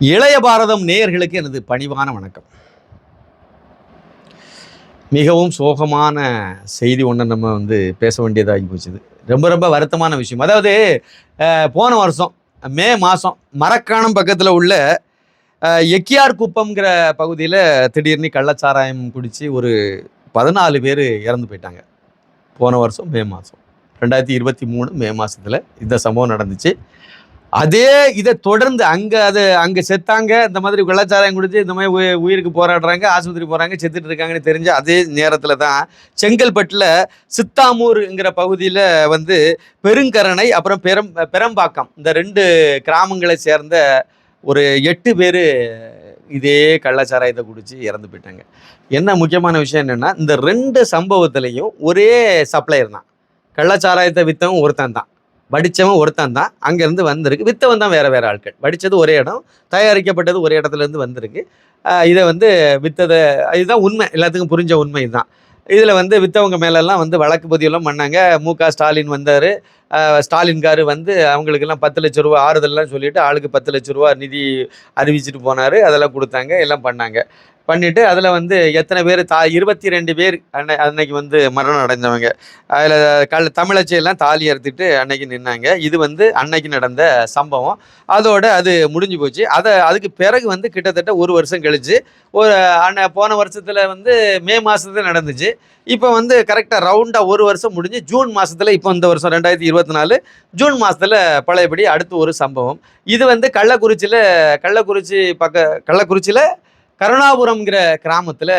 இளைய பாரதம் நேயர்களுக்கு எனது பணிவான வணக்கம். மிகவும் சோகமான செய்தி ஒன்று நம்ம வந்து பேச வேண்டியதாகி போச்சுது. ரொம்ப ரொம்ப வருத்தமான விஷயம். அதாவது போன வருஷம் மே மாதம் மரக்காணம் பக்கத்தில் உள்ள எக்கியார் குப்பம்ங்கிற பகுதியில் திடீர்னு கள்ளச்சாராயம் குடித்து ஒரு பதினாலு பேர் இறந்து போயிட்டாங்க. போன வருஷம் மே மாதம் ரெண்டாயிரத்தி இருபத்தி மூணு மே மாதத்தில் இந்த சம்பவம் நடந்துச்சு. அதே இதை தொடர்ந்து அங்கே அது அங்கே செத்தாங்க இந்த மாதிரி கலாச்சாரம் கொடுத்து இந்த மாதிரி உயிருக்கு போராடுறாங்க ஆஸ்பத்திரி போகிறாங்க செத்துட்டு இருக்காங்கன்னு தெரிஞ்ச அதே நேரத்தில் தான் செங்கல்பட்டில் சித்தாமூருங்கிற பகுதியில் வந்து பெருங்கரணை அப்புறம் பெரம் பெரம்பாக்கம் இந்த ரெண்டு கிராமங்களை சேர்ந்த ஒரு எட்டு பேர் இதே கள்ளச்சாராயத்தை குடிச்சு இறந்து போயிட்டாங்க. என்ன முக்கியமான விஷயம் என்னென்னா இந்த ரெண்டு சம்பவத்துலேயும் ஒரே சப்ளையர் தான். கள்ளச்சாராயத்தை விற்றவன் ஒருத்தன் தான். வடித்தவன் ஒருத்தன் தான் அங்கேருந்து வந்திருக்கு. வித்தவன் தான் வேறு வேறு ஆட்கள். வடித்தது ஒரே இடம் தயாரிக்கப்பட்டது ஒரே இடத்துலேருந்து வந்திருக்கு. இதை வந்து வித்ததை இதுதான் உண்மை. எல்லாத்துக்கும் புரிஞ்ச உண்மை தான் இதில் வந்து வித்தவங்க மேலெல்லாம் வந்து வழக்கு பதிவெல்லாம் பண்ணாங்க. மு க ஸ்டாலின் வந்தார். ஸ்டாலின்காரு வந்து அவங்களுக்கெல்லாம் பத்து லட்ச ரூபா ஆறுதல்லாம் சொல்லிவிட்டு ஆளுக்கு பத்து லட்ச ரூபா நிதி அறிவிச்சிட்டு போனார். அதெல்லாம் கொடுத்தாங்க எல்லாம் பண்ணாங்க. பண்ணிவிட்டு அதில் வந்து எத்தனை பேர் தா இருபத்தி ரெண்டு பேர் அன்னை அன்னைக்கு வந்து மரணம் அடைஞ்சவங்க அதில் கல் தமிழச்சியெல்லாம் தாலி அறுத்துட்டு அன்னைக்கு நின்னாங்க. இது வந்து அன்னைக்கு நடந்த சம்பவம். அதோடு அது முடிஞ்சு போச்சு. அதை அதுக்கு பிறகு வந்து கிட்டத்தட்ட ஒரு வருஷம் கழிச்சு ஒரு அன்ன போன வருஷத்தில் வந்து மே மாதத்துல நடந்துச்சு. இப்போ வந்து கரெக்டாக ரவுண்டாக ஒரு வருஷம் முடிஞ்சு ஜூன் மாதத்தில் இப்போ இந்த வருஷம் ரெண்டாயிரத்தி இருபத்தி நாலு ஜூன் மாதத்தில் பழையபடி அடுத்து ஒரு சம்பவம். இது வந்து கள்ளக்குறிச்சியில் கள்ளக்குறிச்சி பக்க கள்ளக்குறிச்சியில் கருணாபுரம்ங்கிற கிராமத்தில்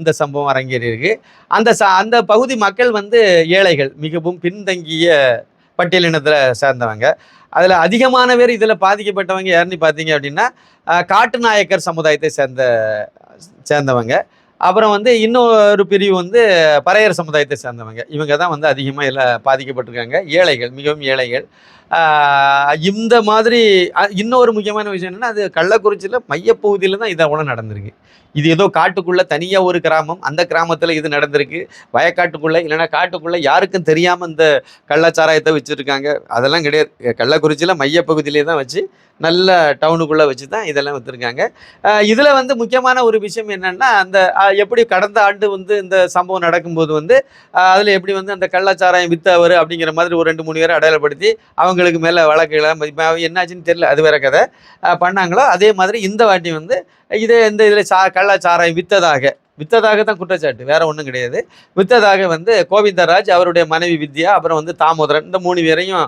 இந்த சம்பவம் அரங்கேறியிருக்கு. அந்த ச அந்த பகுதி மக்கள் வந்து ஏழைகள் மிகவும் பின்தங்கிய பட்டியலினத்தில் சேர்ந்தவங்க. அதில் அதிகமான பேர் இதில் பாதிக்கப்பட்டவங்க யாருன்னு பார்த்தீங்க அப்படின்னா காட்டு காட்டுநாயக்கர் சமுதாயத்தை சேர்ந்த சேர்ந்தவங்க. அப்புறம் வந்து இன்னொரு பிரிவு வந்து பறையர் சமுதாயத்தை சேர்ந்தவங்க. இவங்க தான் வந்து அதிகமாக இதில் பாதிக்கப்பட்டிருக்காங்க. ஏழைகள் மிகவும் ஏழைகள். இந்த மாதிரி இன்னொரு முக்கியமான விஷயம் என்னென்னா அது கள்ளக்குறிச்சியில் மையப்பகுதியில் தான் இதை கூட நடந்திருக்கு. இது ஏதோ காட்டுக்குள்ளே தனியாக ஒரு கிராமம் அந்த கிராமத்தில் இது நடந்திருக்கு. வயக்காட்டுக்குள்ளே இல்லைன்னா காட்டுக்குள்ளே யாருக்கும் தெரியாமல் இந்த கள்ளச்சாராயத்தை வச்சுருக்காங்க. அதெல்லாம் கிடையாது. கள்ளக்குறிச்சியில் மையப்பகுதியிலே தான் வச்சு நல்ல டவுனுக்குள்ளே வச்சு தான் இதெல்லாம் வச்சுருக்காங்க. இதில் வந்து முக்கியமான ஒரு விஷயம் என்னென்னா அந்த எப்படி கடந்த ஆண்டு வந்து இந்த சம்பவம் நடக்கும்போது வந்து அதில் எப்படி வந்து அந்த கள்ளச்சாராயம் வித்தவர் அப்படிங்கிற மாதிரி ஒரு ரெண்டு மூணு பேரை அடையாளப்படுத்தி அவங்க அவங்களுக்கு மேலே வழக்குகளாக இப்போ என்னாச்சுன்னு தெரியல அது வேற கதை. பண்ணாங்களோ? அதே மாதிரி இந்த வாட்டி வந்து இதே இந்த இதில் சா கள்ளச்சாராயம் விற்றதாக வித்ததாக தான் குற்றச்சாட்டு வேற ஒன்றும் கிடையாது. வித்ததாக வந்து கோவிந்தராஜ் அவருடைய மனைவி வித்யா அப்புறம் வந்து தாமோதரன் இந்த மூணு பேரையும்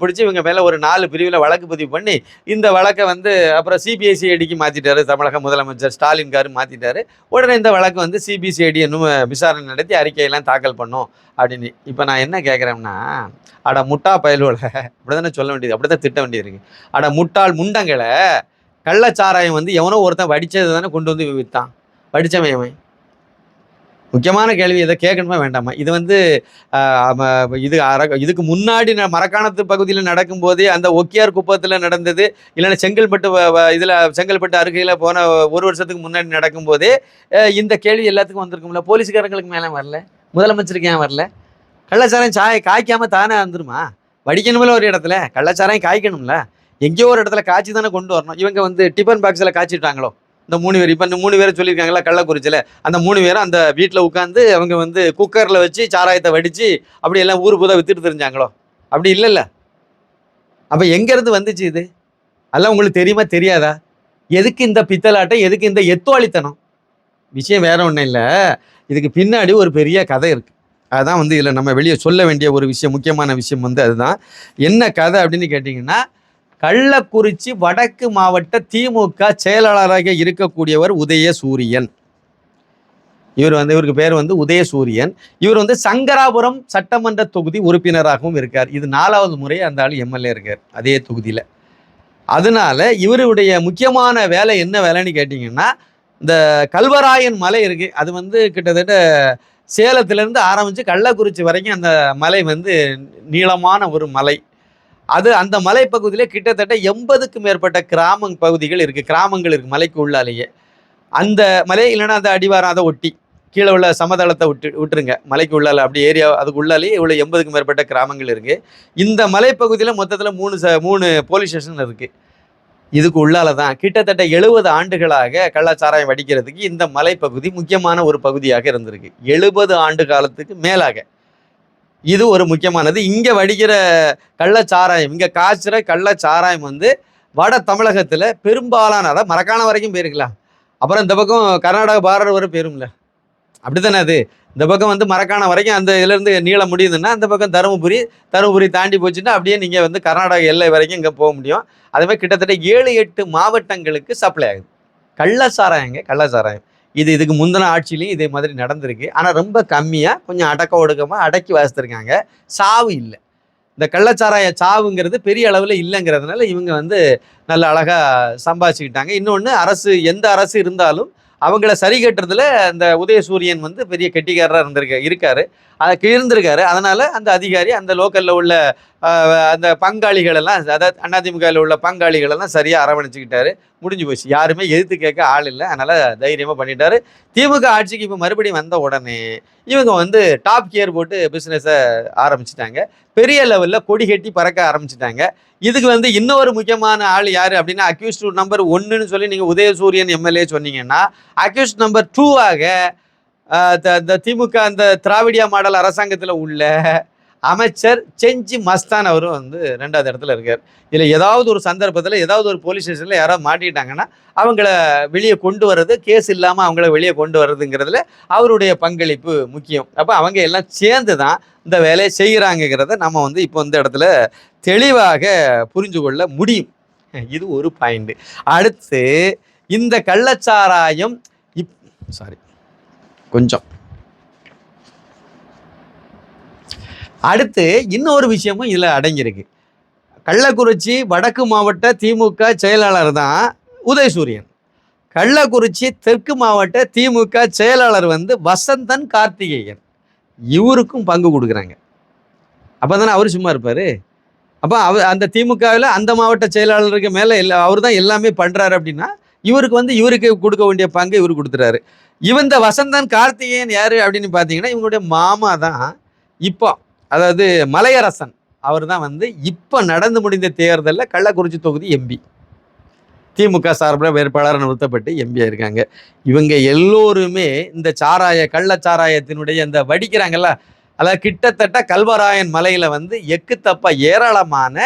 பிடிச்சி இவங்க மேலே ஒரு நாலு பிரிவில் வழக்கு பதிவு பண்ணி இந்த வழக்கை வந்து அப்புறம் சிபிஎஸ்இடிக்கு மாற்றிட்டாரு தமிழக முதலமைச்சர் ஸ்டாலின் காரு மாற்றிட்டாரு உடனே இந்த வழக்கு வந்து சிபிசிஐடி இன்னும் விசாரணை நடத்தி அறிக்கையெல்லாம் தாக்கல் பண்ணோம் அப்படின்னு. இப்போ நான் என்ன கேட்குறேன்னா அட முட்டா பயலோல அப்படி தானே சொல்ல வேண்டியது அப்படி தான் திட்ட வேண்டியது இருக்குது அட முட்டாள் முண்டங்களை கள்ளச்சாராயம் வந்து எவனோ ஒருத்தன் வடித்தது தானே கொண்டு வந்து விற்றான் வடிச்சவன் அவன் முக்கியமான கேள்வி இதை கேட்கணுமா வேண்டாமா? இது வந்து இது இதுக்கு முன்னாடி ந- மரக்காணத்து பகுதியில் நடக்கும்போதே அந்த ஒக்கியார் குப்பத்தில் நடந்தது இல்லைன்னா செங்கல்பட்டு இதில் செங்கல்பட்டு அருகையில் போன ஒரு வருஷத்துக்கு முன்னாடி நடக்கும்போதே இந்த கேள்வி எல்லாத்துக்கும் வந்திருக்கும்ல. போலீஸ்காரங்களுக்கு மேலே வரல? முதலமைச்சருக்கு ஏன் வரல? கள்ளச்சாரம் சாய் காய்க்காமல் தானே வந்துருமா? வடிக்கணும்ல ஒரு இடத்துல. கள்ளச்சாராயம் காய்க்கணும்ல. எங்கேயோ ஒரு இடத்துல காய்ச்சி தானே கொண்டு வரணும். இவங்க வந்து டிஃபன் பாக்ஸில் காய்ச்சிட்டாங்களோ? இந்த மூணு பேர் இப்போ இந்த மூணு பேரை சொல்லியிருக்காங்களா கள்ளக்குறிச்சியில். அந்த மூணு பேரும் அந்த வீட்டில் உட்காந்து அவங்க வந்து குக்கரில் வச்சு சாராயத்தை வடித்து அப்படி எல்லாம் ஊர் புதா வித்துட்டு தெரிஞ்சாங்களோ? அப்படி இல்லைல்ல. அப்போ எங்கேருந்து வந்துச்சு இது? அதெல்லாம் உங்களுக்கு தெரியுமா தெரியாதா? எதுக்கு இந்த பித்தலாட்டம் எதுக்கு இந்த எத்துவாளித்தனம்? விஷயம் வேற ஒன்றும் இல்லை. இதுக்கு பின்னாடி ஒரு பெரிய கதை இருக்குது அதுதான் வந்து இதில் நம்ம வெளியே சொல்ல வேண்டிய ஒரு விஷயம் முக்கியமான விஷயம் வந்து அதுதான். என்ன கதை அப்படின்னு கேட்டிங்கன்னா கள்ளக்குறிச்சி வடக்கு மாவட்ட திமுக செயலாளராக இருக்கக்கூடியவர் உதயசூரியன். இவர் வந்து இவருக்கு பேர் வந்து உதயசூரியன். இவர் வந்து சங்கராபுரம் சட்டமன்ற தொகுதி உறுப்பினராகவும் இருக்கார். இது நாலாவது முறை அந்த ஆள் எம்எல்ஏ இருக்கார் அதே தொகுதியில். அதனால இவருடைய முக்கியமான வேலை என்ன வேலைன்னு கேட்டிங்கன்னா இந்த கல்வராயன் மலை இருக்கு. அது வந்து கிட்டத்தட்ட சேலத்திலேருந்து ஆரம்பித்து கள்ளக்குறிச்சி வரைக்கும் அந்த மலை வந்து நீளமான ஒரு மலை. அது அந்த மலைப்பகுதியிலே கிட்டத்தட்ட எண்பதுக்கும் மேற்பட்ட கிராம பகுதிகள் இருக்குது கிராமங்கள் இருக்குது மலைக்கு உள்ளாலேயே. அந்த மலை இல்லைன்னா அந்த அடிவாரம் அதை ஒட்டி கீழே உள்ள சமதளத்தை விட்டு விட்டுருங்க. மலைக்கு உள்ளால அப்படி ஏரியா அதுக்கு உள்ளாலே இவ்வளோ எண்பதுக்கு மேற்பட்ட கிராமங்கள் இருக்குது இந்த மலைப்பகுதியில் மொத்தத்தில் மூணு ச மூணு போலீஸ் ஸ்டேஷன் இருக்குது இதுக்கு உள்ளால தான் கிட்டத்தட்ட எழுபது ஆண்டுகளாக கள்ளச்சாராயம் வடிக்கிறதுக்கு இந்த மலைப்பகுதி முக்கியமான ஒரு பகுதியாக இருந்திருக்கு. எழுபது ஆண்டு காலத்துக்கு மேலாக. இது ஒரு முக்கியமானது. இங்கே வடிக்கிற கள்ளச்சாராயம் இங்கே காய்ச்சிற கள்ளச்சாராயம் வந்து வட தமிழகத்தில் பெரும்பாலான அதாவது மரக்காணம் வரைக்கும் போயிருக்கலாம். அப்புறம் இந்த பக்கம் கர்நாடக பார்டர் வரை போயிரும்ல. அப்படித்தானே அது? இந்த பக்கம் வந்து மரக்காணம் வரைக்கும் அந்த இதுலேருந்து நீளம் முடியுதுன்னா அந்த பக்கம் தருமபுரி தருமபுரி தாண்டி போச்சுன்னா அப்படியே நீங்கள் வந்து கர்நாடக எல்லை வரைக்கும் இங்கே போக முடியும். அதே மாதிரி கிட்டத்தட்ட ஏழு எட்டு மாவட்டங்களுக்கு சப்ளை ஆகுது. கள்ளச்சாராயங்க கள்ளச்சாராயம். இது இதுக்கு முந்தின ஆட்சியிலையும் இதே மாதிரி நடந்திருக்கு. ஆனால் ரொம்ப கம்மியாக கொஞ்சம் அடக்க ஒடுக்கமாக அடக்கி வாசித்திருக்காங்க. சாவு இல்லை. இந்த கள்ளச்சாராய சாவுங்கிறது பெரிய அளவில் இல்லைங்கிறதுனால இவங்க வந்து நல்ல அழகாக சம்பாதிச்சுக்கிட்டாங்க. இன்னொன்று அரசு எந்த அரசு இருந்தாலும் அவங்கள சரி கட்டுறதுல அந்த உதயசூரியன் வந்து பெரிய கெட்டிக்காரராக இருந்திருக்க இருக்காரு. அதை இருந்திருக்காரு அதனால் அந்த அதிகாரி அந்த லோக்கலில் உள்ள அந்த பங்காளிகள் எல்லாம் அதாவது அதிமுகவில் உள்ள பங்காளிகள் எல்லாம் சரியாக அரவணைச்சிக்கிட்டாரு. முடிஞ்சு போச்சு. யாருமே எதிர்த்து கேட்க ஆள் இல்லை. அதனால் தைரியமாக பண்ணிட்டாரு. திமுக ஆட்சிக்கு இப்போ மறுபடியும் வந்த உடனே இவங்க வந்து டாப் கியர் போட்டு பிஸ்னஸை ஆரம்பிச்சிட்டாங்க. பெரிய லெவலில் கொடி கட்டி பறக்க ஆரம்பிச்சிட்டாங்க. இதுக்கு வந்து இன்னொரு முக்கியமான ஆள் யார் அப்படின்னா அக்யூஸ்ட் நம்பர் ஒன்றுன்னு சொல்லி நீங்கள் உதயசூரியன் எம்எல்ஏ சொன்னீங்கன்னா அக்யூஸ்ட் நம்பர் டூவாக திமுக அந்த திராவிடியா மாடல் அரசாங்கத்தில் உள்ள அமைச்சர் செஞ்சி மஸ்தான் அவரும் வந்து ரெண்டாவது இடத்துல இருக்கார். இதில் ஏதாவது ஒரு சந்தர்ப்பத்தில் ஏதாவது ஒரு போலீஸ் ஸ்டேஷனில் யாராவது மாட்டிட்டாங்கன்னா அவங்கள வெளியே கொண்டு வர்றது கேஸ் இல்லாமல் அவங்கள வெளியே கொண்டு வர்றதுங்கிறதுல அவருடைய பங்களிப்பு முக்கியம். அப்போ அவங்க எல்லாம் சேர்ந்து தான் இந்த வேலையை செய்கிறாங்கங்கிறத நம்ம வந்து இப்போ இந்த இடத்துல தெளிவாக புரிஞ்சு கொள்ள முடியும். இது ஒரு பாயிண்ட் அடுத்து இந்த கள்ளச்சாராயம் இப் சாரி கொஞ்சம். அடுத்து இன்னொரு விஷயமும் இதில் அடங்கியிருக்கு. கள்ளக்குறிச்சி வடக்கு மாவட்ட திமுக செயலாளர் தான் உதயசூரியன். கள்ளக்குறிச்சி தெற்கு மாவட்ட திமுக செயலாளர் வந்து வசந்தன் கார்த்திகேயன். இவருக்கும் பங்கு கொடுக்குறாங்க. அப்போ தானே அவர் சும்மா இருப்பார்? அப்போ அவர் அந்த திமுகவில் அந்த மாவட்ட செயலாளருக்கு மேலே எல்லா அவர் தான் எல்லாமே பண்ணுறாரு அப்படின்னா இவருக்கு வந்து இவருக்கு கொடுக்க வேண்டிய பங்கு இவர் கொடுத்துறாரு. இவன் இந்த வசந்தன் கார்த்திகேயன் யார் அப்படின்னு பார்த்தீங்கன்னா இவங்களுடைய மாமா தான் இப்போ அதாவது மலையரசன் அவர் தான் வந்து இப்போ நடந்து முடிந்த தேர்தலில் கள்ளக்குறிச்சி தொகுதி எம்பி திமுக சார்பில் வேட்பாளர் நிறுத்தப்பட்டு எம்பி இருக்காங்க இவங்க எல்லோருமே இந்த சாராய கள்ளச்சாராயத்தினுடைய இந்த வடிக்கிறாங்கல்ல அதாவது கிட்டத்தட்ட கல்வராயன் மலையில் வந்து எக்கு தப்பா ஏராளமான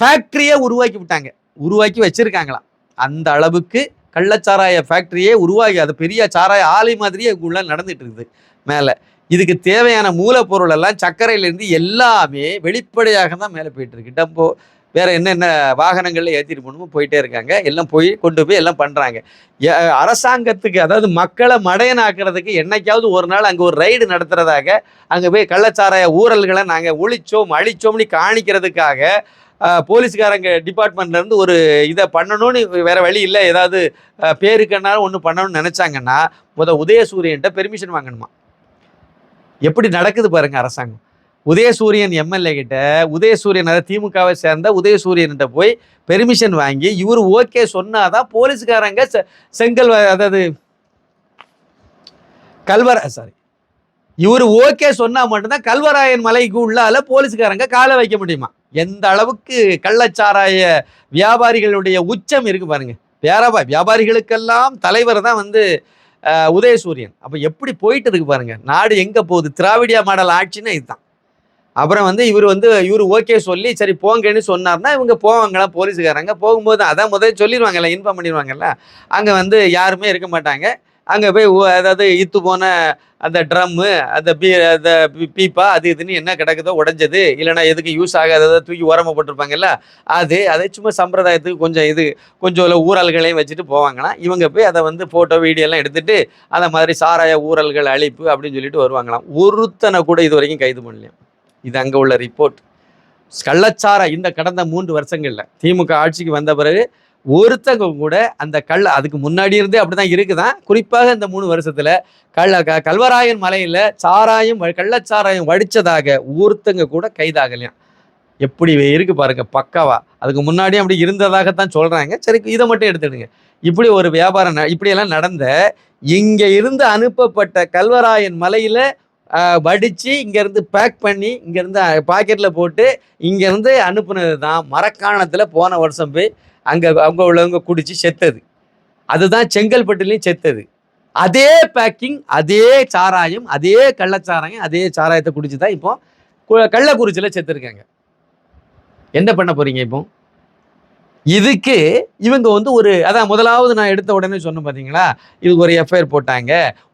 ஃபேக்ட்ரியை உருவாக்கி விட்டாங்க. உருவாக்கி வச்சுருக்காங்களாம். அந்த அளவுக்கு கள்ளச்சாராய ஃபேக்ட்ரியே உருவாகி அது பெரிய சாராய ஆலை மாதிரியே உள்ள நடந்துட்டு இருக்குது மேலே. இதுக்கு தேவையான மூலப்பொருள் எல்லாம் சர்க்கரையிலேருந்து எல்லாமே வெளிப்படையாக தான் மேலே போயிட்டுருக்கு. டம்போ வேறு என்னென்ன வாகனங்களில் ஏற்றிட்டு போகணுமோ போயிட்டே இருக்காங்க. எல்லாம் போய் கொண்டு போய் எல்லாம் பண்ணுறாங்க அரசாங்கத்துக்கு அதாவது மக்களை மடையனாக்குறதுக்கு என்னைக்காவது ஒரு நாள் அங்கே ஒரு ரைடு நடத்துகிறதாக அங்கே போய் கள்ளச்சாராய ஊழல்களை நாங்கள் ஒழிச்சோம் அழிச்சோம்னு காணிக்கிறதுக்காக போலீஸ்காரங்க டிபார்ட்மெண்ட்லேருந்து ஒரு இதை பண்ணணும்னு வேறு வழி இல்லை. ஏதாவது அஹ், பேருக்குன்னாலும் ஒன்று பண்ணணும்னு நினச்சாங்கன்னா முத உதயசூரியன்ட்ட பெர்மிஷன் வாங்கணுமா? எப்படி நடக்குது பாருங்க அரசாங்கம். உதயசூரியன் எம்எல்ஏ கிட்ட உதயசூரியன் அதாவது திமுகவை சேர்ந்த உதயசூரியன்கிட்ட போய் பெர்மிஷன் வாங்கி இவர் ஓகே சொன்னாதான் போலீஸ்காரங்க செ- செங்கல் வ- அதாவது கல்வர சாரி இவர் ஓகே சொன்னா மட்டும்தான் கல்வராயன் மலைக்கு உள்ளால போலீஸ்காரங்க காலை வைக்க முடியுமா? எந்த அளவுக்கு கள்ளச்சாராய வியாபாரிகளுடைய உச்சம் இருக்கு பாருங்க. வியாபார வியாபாரிகளுக்கெல்லாம் தலைவர் தான் வந்து உதயசூரியன். அப்போ எப்படி போயிட்டு இருக்கு பாருங்க. நாடு எங்கே போகுது? திராவிடியா மாடல் ஆட்சின்னா இதுதான். அப்புறம் வந்து இவர் வந்து இவர் ஓகே சொல்லி சரி போங்கன்னு சொன்னார்னா இவங்க போவாங்களாம் போலீஸுக்காரங்க போகும்போது அதான் முதல்ல சொல்லிடுவாங்கல்ல இன்ஃபார்ம் பண்ணிடுவாங்கல்ல அங்கே வந்து யாருமே இருக்க மாட்டாங்க. அங்கே போய் அதாவது இத்து போன அந்த ட்ரம்மு அந்த பீ அந்த பீப்பா அது இதுன்னு என்ன கிடக்குதோ உடஞ்சது. இல்லைன்னா எதுக்கு யூஸ் ஆகாததை தூக்கி ஓரமாக போட்டிருப்பாங்கல்ல அது அதை சும்மா சம்பிரதாயத்துக்கு கொஞ்சம் இது கொஞ்சம் ஊழல்களையும் வச்சுட்டு போவாங்களாம். இவங்க போய் அதை வந்து ஃபோட்டோ வீடியோலாம் எடுத்துட்டு அந்த மாதிரி சாராய ஊரல்கள் அழிப்பு அப்படின்னு சொல்லிட்டு வருவாங்களாம். ஒருத்தனை கூட இது வரைக்கும் கைது பண்ணலையும். இது அங்கே உள்ள ரிப்போர்ட் கள்ளச்சாரா இந்த கடந்த மூன்று வருஷங்களில் திமுக ஆட்சிக்கு வந்த பிறகு ஒருத்தங்க கூட அந்த கல் அதுக்கு முன்னாடி இருந்தே அப்படிதான் இருக்குதான். குறிப்பாக இந்த மூணு வருஷத்துல கள்ள க- கல்வராயன் மலையில சாராயம் வ- கள்ளச்சாராயம் வடிச்சதாக ஒருத்தங்க கூட கைதாகலையாம். எப்படி இருக்கு பாருங்க பக்காவா. அதுக்கு முன்னாடியும் அப்படி இருந்ததாகத்தான் சொல்றாங்க. சரி இதை மட்டும் எடுத்துடுங்க. இப்படி ஒரு வியாபாரம் ந- இப்படியெல்லாம் நடந்த இங்க இருந்து அனுப்பப்பட்ட கல்வராயன் மலையில வடித்து வடிச்சு இங்க இருந்து பேக் பண்ணி இங்க இருந்து பாக்கெட்ல போட்டு இங்க இருந்து அனுப்புனது தான் மரக்காணத்துல போன வருஷம் போய் அங்கே அங்கே உள்ளவங்க குடித்து செத்தது. அதுதான் செங்கல்பட்டுலேயும் செத்தது. அதே பேக்கிங் அதே சாராயம் அதே கள்ளச்சாராயம் அதே சாராயத்தை குடிச்சு தான் இப்போ கு- கள்ளக்குறிச்சியில் செத்துருக்காங்க. என்ன பண்ண போகிறீங்க இப்போ? இதுக்கு இவங்க வந்து ஒரு அதான் முதலாவது நான் எடுத்த உடனே சொன்னேன் பார்த்தீங்களா இது ஒரு எஃப்ஐஆர் போட்டாங்க.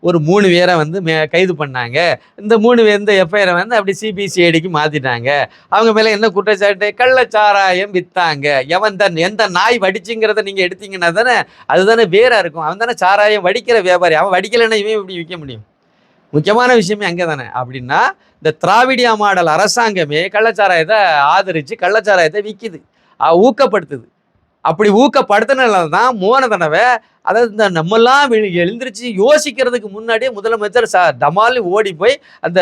ஒரு மூணு பேரை வந்து மே கைது பண்ணாங்க. இந்த மூணு பேர் இந்த எஃப்ஐஆரை வந்து அப்படி சிபிசிஐடிக்கு மாற்றிட்டாங்க அவங்க மேலே என்ன குற்றச்சாட்டு? கள்ளச்சாராயம் விற்றாங்க எவன் தன் எந்த நாய் வடிச்சுங்கிறத நீங்கள் எடுத்தீங்கன்னா தானே அதுதானே வேறாக இருக்கும். அவன் தானே சாராயம் வடிக்கிற வியாபாரி. அவன் வடிக்கலைன்னா இவன் இப்படி விற்க முடியும்? முக்கியமான விஷயமே அங்கே தானே. அப்படின்னா இந்த திராவிடியா மாடல் அரசாங்கமே கள்ளச்சாராயத்தை ஆதரித்து கள்ளச்சாராயத்தை விற்கிது ஊக்கப்படுத்துது. அப்படி ஊக்கப்படுத்தினால தான் மூணு தடவை அதாவது இந்த நம்மெல்லாம் எழுந்திரிச்சு யோசிக்கிறதுக்கு முன்னாடியே முதலமைச்சர் ச டமாலி ஓடி போய் அந்த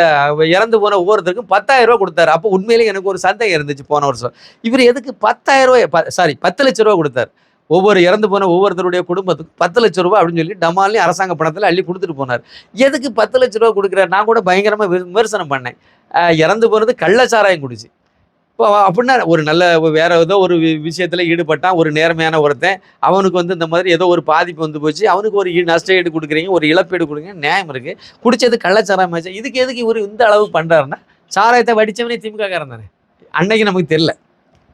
இறந்து போன ஒவ்வொருத்தருக்கும் பத்தாயிரம் ரூபா கொடுத்தாரு. அப்போ உண்மையிலேயே எனக்கு ஒரு சந்தேகம் இருந்துச்சு போன வருஷம். இவர் எதுக்கு பத்தாயிரம் ரூபாய் சாரி பத்து லட்ச ரூபா கொடுத்தாரு. ஒவ்வொரு இறந்து போன ஒவ்வொருத்தருடைய குடும்பத்துக்கும் பத்து லட்ச ரூபா அப்படின்னு சொல்லி டமாலையும் அரசாங்க பணத்தில் அள்ளி கொடுத்துட்டு போனார். எதுக்கு பத்து லட்ச ரூபா கொடுக்குறாரு? நான் கூட பயங்கரமாக விமர்சனம் பண்ணேன். இறந்து போனது கள்ளச்சாராயம் குடிச்சு. அப்படின்னா ஒரு நல்ல வேற ஏதோ ஒரு வி- ஈடுபட்டான் ஒரு நேர்மையான ஒருத்தன். அவனுக்கு வந்து இந்த மாதிரி ஏதோ ஒரு பாதிப்பு வந்து போச்சு. அவனுக்கு ஒரு ஈ- நஷ்ட ஈடு கொடுக்குறீங்க ஒரு இழப்பீடு கொடுங்க நியாயம் இருக்குது குடித்தது கள்ளச்சாராயம் ஆச்சு. இதுக்கு எதுக்கு இவர் இந்த அளவு பண்ணுறாருன்னா சாராயத்தை வடிச்சவனே திமுக காரன் தானே. அன்னைக்கு நமக்கு தெரியல.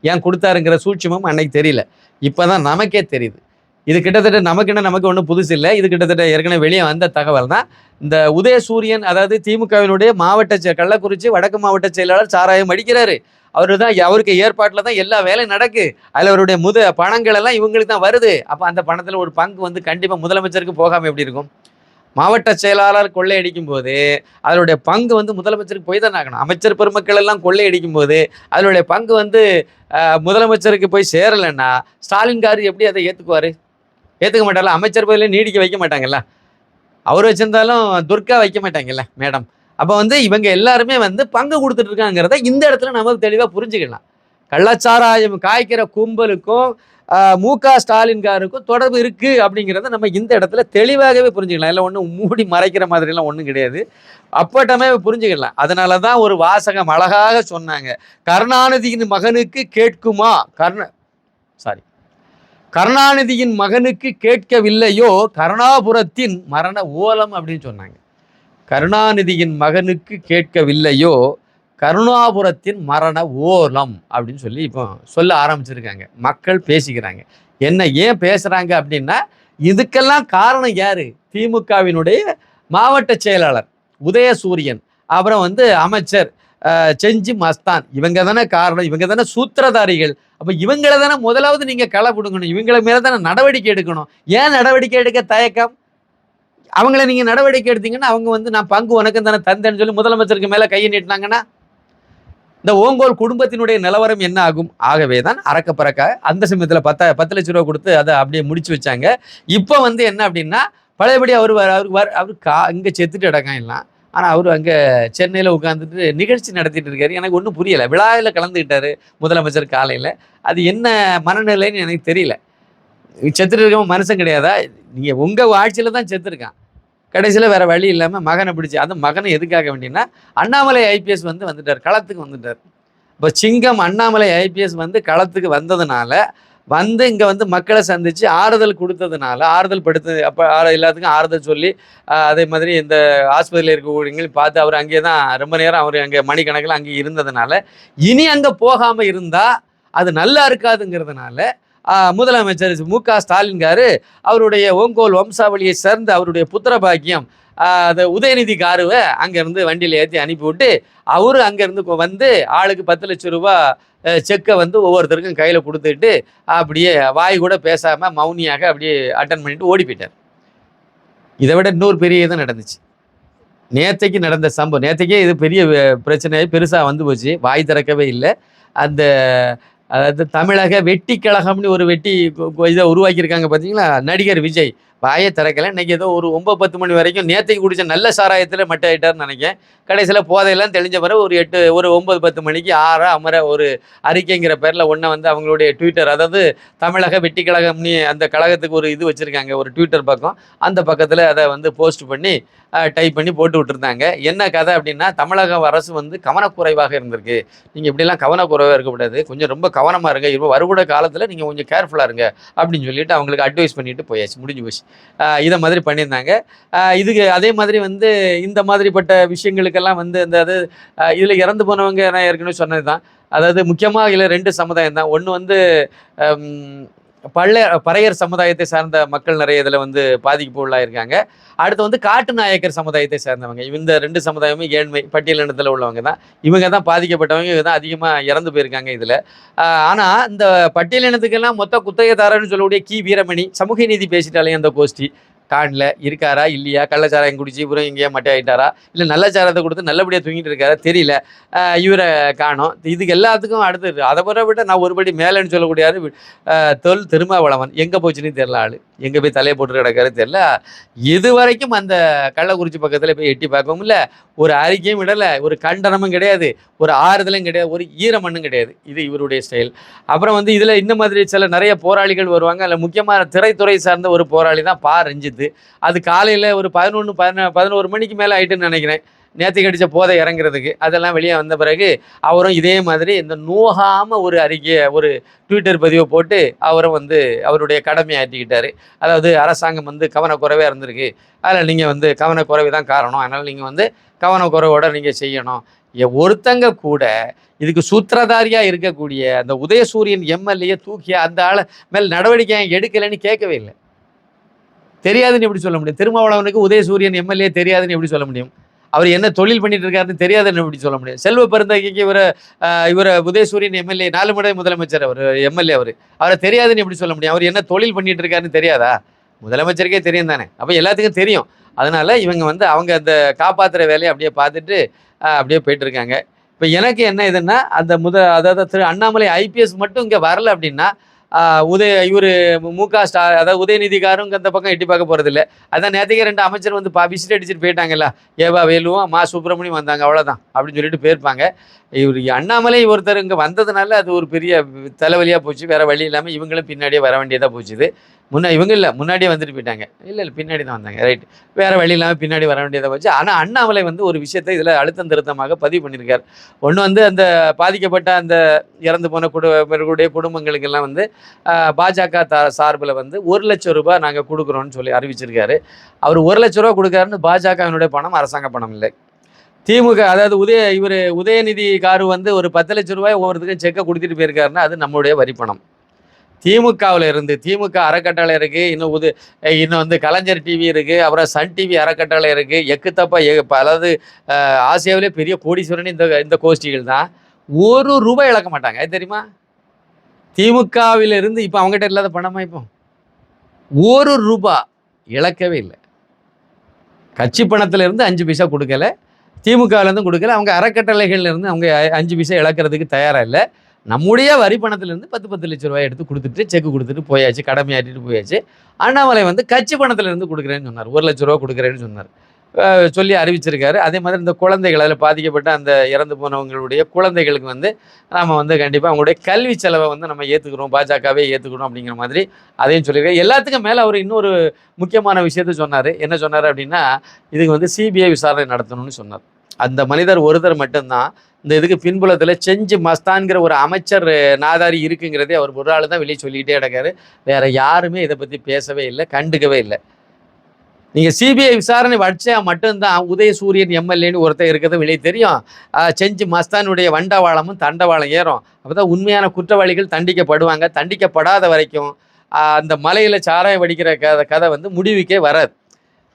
ஏன் கொடுத்தாருங்கிற சூட்சமும் அன்னைக்கு தெரியல. இப்போ தான் நமக்கே தெரியுது. இது கிட்டத்தட்ட நமக்கு என்ன நமக்கு ஒன்றும் புதுசு இல்லை. இது கிட்டத்தட்ட ஏற்கனவே வெளியே வந்த தகவல் தான். இந்த உதயசூரியன் அதாவது திமுகவினுடைய மாவட்ட செ- கள்ளக்குறிச்சி வடக்கு மாவட்ட செயலாளர் சாராயம் அடிக்கிறாரு. அவரு தான் அவருக்கு ஏற்பாட்டில் தான் எல்லா வேலையும் நடக்கு. அதில் அவருடைய முத பணங்கள் எல்லாம் இவங்களுக்கு தான் வருது. அப்போ அந்த பணத்தில் ஒரு பங்கு வந்து கண்டிப்பாக முதலமைச்சருக்கு போகாமல் எப்படி இருக்கும்? மாவட்ட செயலாளர் கொள்ளையடிக்கும் போது அதனுடைய பங்கு வந்து முதலமைச்சருக்கு போய் தான் ஆகணும். அமைச்சர் பெருமக்கள் எல்லாம் கொள்ளையடிக்கும் போது அதனுடைய பங்கு வந்து முதலமைச்சருக்கு போய் சேரலைன்னா ஸ்டாலின்கார் எப்படி அதை ஏற்றுக்குவார் ஏற்றுக்க மாட்டார்ல? அமைச்சர் பதிலே நீடிக்க வைக்க மாட்டாங்கல்ல? அவர் வச்சிருந்தாலும் துர்கா வைக்க மாட்டாங்கல்ல மேடம்? அப்போ வந்து இவங்க எல்லாருமே வந்து பங்கு கொடுத்துட்டு இருக்காங்கிறத இந்த இடத்துல நம்ம தெளிவாக புரிஞ்சுக்கலாம். கள்ளச்சாராயம் காய்க்கிற கும்பலுக்கும் மு க ஸ்டாலின்காருக்கும் தொடர்பு இருக்கு அப்படிங்கிறத நம்ம இந்த இடத்துல தெளிவாகவே புரிஞ்சுக்கலாம். இல்லை ஒன்றும் மூடி மறைக்கிற மாதிரிலாம் ஒன்றும் கிடையாது. அப்பட்டமே புரிஞ்சுக்கலாம். அதனால தான் ஒரு வாசகம் அழகாக சொன்னாங்க. கருணாநிதியின் மகனுக்கு கேட்குமா? கர்ண சாரி கருணாநிதியின் மகனுக்கு கேட்கவில்லையோ? கருணாபுரத்தின் மரண ஓலம் அப்படின்னு சொன்னாங்க. கருணாநிதியின் மகனுக்கு கேட்கவில்லையோ? கருணாபுரத்தின் மரண ஓலம் அப்படின்னு சொல்லி இப்போ சொல்ல ஆரம்பிச்சிருக்காங்க. மக்கள் பேசிக்கிறாங்க. என்ன ஏன் பேசுகிறாங்க அப்படின்னா இதுக்கெல்லாம் காரணம் யார்? திமுகவினுடைய மாவட்ட செயலாளர் உதயசூரியன் அப்புறம் வந்து அமைச்சர் செஞ்சி மஸ்தான். இவங்க தானே காரணம் இவங்க தானே சூத்திரதாரிகள். அப்போ இவங்களை தானே முதலாவது நீங்கள் களை பிடுங்கணும் இவங்களை மேலே தானே நடவடிக்கை எடுக்கணும். ஏன் நடவடிக்கை எடுக்க தயக்கம்? அவங்கள நீங்க நடவடிக்கை எடுத்தீங்கன்னா அவங்க வந்து நான் பங்கு உனக்கு தானே தந்தேன்னு சொல்லி முதலமைச்சருக்கு மேல கையை நீட்டினாங்கன்னா இந்த ஓங்கோல் குடும்பத்தினுடைய நிலவரம் என்ன ஆகும்? ஆகவே தான் அறக்க பறக்க அந்த சமயத்தில் பத்த பத்து லட்ச ரூபா கொடுத்து அதை அப்படியே முடிச்சு வச்சாங்க. இப்போ வந்து என்ன அப்படின்னா பழையபடி அவர் வர அவர் வர அவர் கா இங்கே செத்துட்டு இடக்கம் எல்லாம். ஆனால் அவர் அங்கே சென்னையில் உட்காந்துட்டு நிகழ்ச்சி நடத்திட்டு இருக்காரு. எனக்கு ஒன்றும் புரியலை. விழாவில் கலந்துக்கிட்டாரு முதலமைச்சர் காலையில். அது என்ன மனநிலைன்னு எனக்கு தெரியல. செத்துட்டு இருக்கவன் மனுஷன் கிடையாதா? நீங்கள் உங்கள் ஆட்சியில் தான் செத்துருக்கான். கடைசியில் வேறு வழி இல்லாமல் மகனை பிடிச்சி அது மகனை எதுக்காக வேண்டியன்னா அண்ணாமலை ஐபிஎஸ் வந்து வந்துட்டார் களத்துக்கு வந்துட்டார். இப்போ சிங்கம் அண்ணாமலை ஐபிஎஸ் வந்து களத்துக்கு வந்ததுனால வந்து இங்கே வந்து மக்களை சந்தித்து ஆறுதல் கொடுத்ததுனால ஆறுதல் படுத்து அப்போ எல்லாத்துக்கும் ஆறுதல் சொல்லி அதே மாதிரி இந்த ஆஸ்பத்திரியில் இருக்க இருக்கக்கூடியவங்களையும் பார்த்து அவர் அங்கே தான் ரொம்ப நேரம் அவர் அங்கே மணிக்கணக்கில் அங்கே இருந்ததுனால இனி அங்கே போகாமல் இருந்தால் அது நல்லா இருக்காதுங்கிறதுனால முதலமைச்சர் மு க ஸ்டாலின்காரு அவருடைய ஓங்கோல் வம்சாவளியை சேர்ந்த அவருடைய புத்திர பாக்கியம் உதயநிதி காருவை அங்கேருந்து வண்டியில் ஏற்றி அனுப்பிவிட்டு அவரு அங்கேருந்து வந்து ஆளுக்கு பத்து லட்சம் ரூபா செக்கை வந்து ஒவ்வொருத்தருக்கும் கையில் கொடுத்துட்டு அப்படியே வாய் கூட பேசாமல் மௌனியாக அப்படியே அட்டன் பண்ணிட்டு ஓடி போயிட்டார். இதை விட இன்னொரு பெரிய இது நடந்துச்சு. நேத்தைக்கு நடந்த சம்பவம் நேத்தைக்கே இது பெரிய அஹ், பிரச்சனை பெருசாக வந்து போச்சு. வாய் திறக்கவே இல்லை. அந்த அதாவது தமிழக வெட்டி கழகம்னு ஒரு வெட்டி இதை உருவாக்கியிருக்காங்க பார்த்தீங்களா? நடிகர் விஜய். வாயை திறக்கல. இன்றைக்கி ஏதோ ஒரு ஒம்பது பத்து மணி வரைக்கும் நேற்றைக்கு குடித்த நல்ல சாராயத்தில் மட்டை ஆயிட்டார்னு நினைக்கிறேன். கடைசியில் போதையெல்லாம் தெளிஞ்ச பிறகு ஒரு எட்டு ஒரு ஒம்பது பத்து மணிக்கு ஆற அமர ஒரு அறிக்கைங்கிற பேரில் ஒன்றை வந்து அவங்களுடைய ட்விட்டர் அதாவது தமிழக வெட்டி கழகம்னு அந்த கழகத்துக்கு ஒரு இது வச்சுருக்காங்க ஒரு ட்விட்டர் பக்கம். அந்த பக்கத்தில் அதை வந்து போஸ்ட் பண்ணி டைப் பண்ணி போட்டு விட்டுருந்தாங்க. என்ன கதை அப்படின்னா தமிழக அரசு வந்து கவனக்குறைவாக இருந்திருக்கு. நீங்கள் இப்படிலாம் கவனக்குறைவாக இருக்கக்கூடாது. கொஞ்சம் ரொம்ப கவனமாக இருங்க. இப்போ வருகூட காலத்தில் நீங்கள் கொஞ்சம் கேர்ஃபுல்லாக இருங்க அப்படின்னு சொல்லிட்டு அவங்களுக்கு அட்வைஸ் பண்ணிட்டு போயாச்சு. முடிஞ்சு போச்சு. இதை மாதிரி பண்ணியிருந்தாங்க. இதுக்கு அதே மாதிரி வந்து இந்த மாதிரிப்பட்ட விஷயங்களுக்கு இதுக்கெல்லாம் வந்து இந்த அது இதில் இறந்து போனவங்க நான் ஏற்கனவே சொன்னது தான் அதாவது முக்கியமாக இதில் ரெண்டு சமுதாயம் தான் ஒன்று வந்து பள்ள பறையர் சமுதாயத்தை சார்ந்த மக்கள் நிறைய இதில் வந்து பாதிப்பு உள்ளாயிருக்காங்க அடுத்து வந்து காட்டு நாயக்கர் சமுதாயத்தை சேர்ந்தவங்க. இந்த ரெண்டு சமுதாயமும் ஏழ்மை பட்டியலினத்தில் உள்ளவங்க தான் இவங்க தான் பாதிக்கப்பட்டவங்க இவங்க தான் அதிகமாக இறந்து போயிருக்காங்க இதில். ஆனால் இந்த பட்டியலினத்துக்கெல்லாம் மொத்த குத்தகைதாரர்னு சொல்லக்கூடிய கி. வீரமணி சமூக நீதி பேசிட்டாலே அந்த கோஷ்டி. காணல இருக்காரா இல்லையா? கள்ளச்சாராயம் குடிச்சு இவரும் எங்கேயா மட்டை ஆயிட்டாரா? இல்லை நல்ல சாரத்தை கொடுத்து நல்லபடியாக தூங்கிட்டு இருக்காரா? தெரியல. இவரை காணோம். இதுக்கு எல்லாத்துக்கும் அடுத்து அதை பிற விட நான் ஒருபடி மேலேன்னு சொல்லக்கூடியாரு தொல் திருமாவளவன். எங்கே போச்சுன்னு தெரியல ஆள். எங்கே போய் தலையை போட்டு கிடக்காரு தெரியல. இது வரைக்கும் அந்த கள்ளக்குறிச்சி பக்கத்தில் போய் எட்டி பார்க்கவும் இல்லை. ஒரு அறிக்கையும் விடலை ஒரு கண்டனமும் கிடையாது ஒரு ஆறுதலும் கிடையாது ஒரு ஈரமண்ணும் கிடையாது. இது இவருடைய ஸ்டைல் அப்புறம் வந்து இதில் இந்த மாதிரி சில நிறைய போராளிகள் வருவாங்க. அதில் முக்கியமான திரைத்துறை சார்ந்த ஒரு போராளி தான் பா. ஆயிடுது அது காலையில் ஒரு பதினொன்று பதின பதினோரு மணிக்கு மேலே ஆயிட்டுன்னு நினைக்கிறேன். நேற்று கடிச்ச போதை இறங்குறதுக்கு. அதெல்லாம் வெளியே வந்த பிறகு அவரும் இதே மாதிரி இந்த நோகாமல் ஒரு அறிக்கையை ஒரு ட்விட்டர் பதிவை போட்டு அவரும் வந்து அவருடைய கடமையை ஆற்றிக்கிட்டார். அதாவது அரசாங்கம் வந்து கவனக்குறைவாக இருந்திருக்கு. அதில் நீங்கள் வந்து கவனக்குறைவு தான் காரணம். அதனால் நீங்கள் வந்து கவனக்குறைவோடு நீங்கள் செய்யணும். எ- ஒருத்தங்க கூட இதுக்கு சூத்திரதாரியாக இருக்கக்கூடிய அந்த உதயசூரியன் எம்எல்ஏ தூக்கி அந்த ஆளை மேல் நடவடிக்கை எடுக்கலைன்னு கேட்கவே இல்லை. தெரியாதுன்னு எப்படி சொல்ல முடியும்? திருமாவளவனுக்கு உதயசூரியன் எம்எல்ஏ தெரியாதுன்னு எப்படி சொல்ல முடியும்? அவர் என்ன தொழில் பண்ணிட்டு இருக்காருன்னு தெரியாதுன்னு எப்படி சொல்ல முடியும்? செல்வ பெருந்தகைக்கு இவரை இவர் உதயசூரியன் எம்எல்ஏ நாலு முறை முதலமைச்சர் அவர் எம்எல்ஏ அவர். அவரை தெரியாதுன்னு எப்படி சொல்ல முடியும்? அவர் என்ன தொழில் பண்ணிட்டு இருக்காருன்னு தெரியாதா? முதலமைச்சருக்கே தெரியும் தானே. அப்போ எல்லாத்துக்கும் தெரியும். அதனால இவங்க வந்து அவங்க அந்த காப்பாற்றுற வேலையை அப்படியே பார்த்துட்டு அப்படியே போயிட்டு இருக்காங்க இப்போ எனக்கு என்ன இதுன்னா அந்த முத அதாவது திரு அண்ணாமலை ஐபிஎஸ் மட்டும் இங்கே வரல அப்படின்னா உதய இவர் மு க ஸ்டார் அதாவது உதயநிதிக்காரும் அந்த பக்கம் எட்டி பார்க்க போகிறதில்ல அதான் நேற்றுக்கே ரெண்டு அமைச்சர் வந்து பா விசிட் அடிச்சுட்டு போயிட்டாங்கல்ல. ஏவா வேலுவும் மா சுப்பிரமணியம் வந்தாங்க. அவ்வளோதான் அப்படின்னு சொல்லிட்டு போயிருப்பாங்க. இவர் அண்ணாமலை ஒருத்தர் இங்கே வந்ததுனால அது ஒரு பெரிய தலைவலியாக போச்சு. வேறு வழி இல்லாமல் இவங்களும் பின்னாடியே வர வேண்டியதாக போச்சுது. முன்னா இவங்க இல்லை முன்னாடியே வந்துட்டு போயிட்டாங்க. இல்லை இல்லை பின்னாடி தான் வந்தாங்க. ரைட் வேறு வழி இல்லாமல் பின்னாடி வர வேண்டியதாக போச்சு. ஆனால் அண்ணாமலை வந்து ஒரு விஷயத்தை இதில் அழுத்தம் திருத்தமாக பதிவு பண்ணியிருக்கார். ஒன்று வந்து அந்த பாதிக்கப்பட்ட அந்த இறந்து போன குடும்பங்களுடைய குடும்பங்களுக்கெல்லாம் வந்து பாஜக த சார்பில் வந்து ஒரு லட்சம் ரூபாய் நாங்கள் கொடுக்குறோன்னு சொல்லி அறிவிச்சிருக்காரு. அவர் ஒரு லட்ச ரூபா கொடுக்காருன்னு பாஜகவினுடைய பணம் அரசாங்க பணம் இல்லை. திமுக அதாவது உதய இவர் உதயநிதி காரு வந்து ஒரு பத்து லட்ச ரூபாய் ஒவ்வொருத்துக்கும் செக்கை கொடுத்துட்டு போயிருக்காருன்னா அது நம்மளுடைய வரி பணம் திமுகவில் இருந்து திமுக அறக்கட்டளை இருக்குது இன்னும் உது இன்னும் வந்து கலைஞர் டிவி இருக்குது அப்புறம் சன் டிவி அறக்கட்டளை இருக்குது எக்குத்தப்பா எ அதாவது ஆசியாவிலே பெரிய கோடீஸ்வரன் இந்த இந்த கோஷ்டிகள் தான். ஒரு ரூபாய் இழக்க மாட்டாங்க அது தெரியுமா? திமுகவிலிருந்து இப்போ அவங்ககிட்ட இல்லாத பணமா இப்போ? ஒரு ரூபா இழக்கவே இல்லை. கட்சி பணத்திலிருந்து அஞ்சு பைசா கொடுக்கல திமுகல கொடுக்கல. அவங்க அறக்கட்டளைகள்ல இருந்து அவங்க அஞ்சு பைசா இழக்கிறதுக்கு தயாராக இல்லை. நம்முடைய வரி பணத்திலேருந்து பத்து பத்து லட்ச ரூபாய் எடுத்து கொடுத்துட்டு செக் கொடுத்துட்டு போயாச்சு கடமையாட்டிட்டு போயாச்சு. அண்ணாமலை வந்து கட்சி பணத்திலேருந்து கொடுக்குறேன்னு சொன்னார். ஒரு லட்ச ரூபா கொடுக்குறேன்னு சொன்னார். சொல்லி அறிவிச்சிருக்காரு. அதே மாதிரி இந்த குழந்தைகள் அதில் பாதிக்கப்பட்ட அந்த இறந்து போனவங்களுடைய குழந்தைகளுக்கு வந்து நாம் வந்து கண்டிப்பாக அவங்களுடைய கல்வி செலவை வந்து நம்ம ஏற்றுக்கிறோம் பாஜகவே ஏற்றுக்கணும் அப்படிங்கிற மாதிரி அதையும் சொல்லியிருக்காரு. எல்லாத்துக்கும் மேலே அவர் இன்னொரு முக்கியமான விஷயத்த சொன்னார். என்ன சொன்னார் அப்படின்னா இதுக்கு வந்து சிபிஐ விசாரணை நடத்தணும்னு சொன்னார். அந்த மனிதர் ஒருத்தர் மட்டும்தான் இந்த இதுக்கு பின்புலத்தில் செஞ்சு மஸ்தான்கிற ஒரு அமைச்சர் நாதாரி இருக்குங்கிறதே அவர் ஒரு ஆள் தான் வெளியே சொல்லிக்கிட்டே கிடக்காரு. வேறு யாருமே இதை பற்றி பேசவே இல்லை கண்டுக்கவே இல்லை. நீங்கள் சிபிஐ விசாரணை வச்சா மட்டும்தான் உதயசூரியன் எம்எல்ஏன்னு ஒருத்தர் இருக்கிறது வெளியே தெரியும். செஞ்சு மஸ்தானுடைய வண்டவாளமும் தண்டவாளம் ஏறும். அப்போ தான் உண்மையான குற்றவாளிகள் தண்டிக்கப்படுவாங்க. தண்டிக்கப்படாத வரைக்கும் அந்த மலையில் சாராயம் வடிக்கிற கதை கதை வந்து முடிவுக்கே வராது.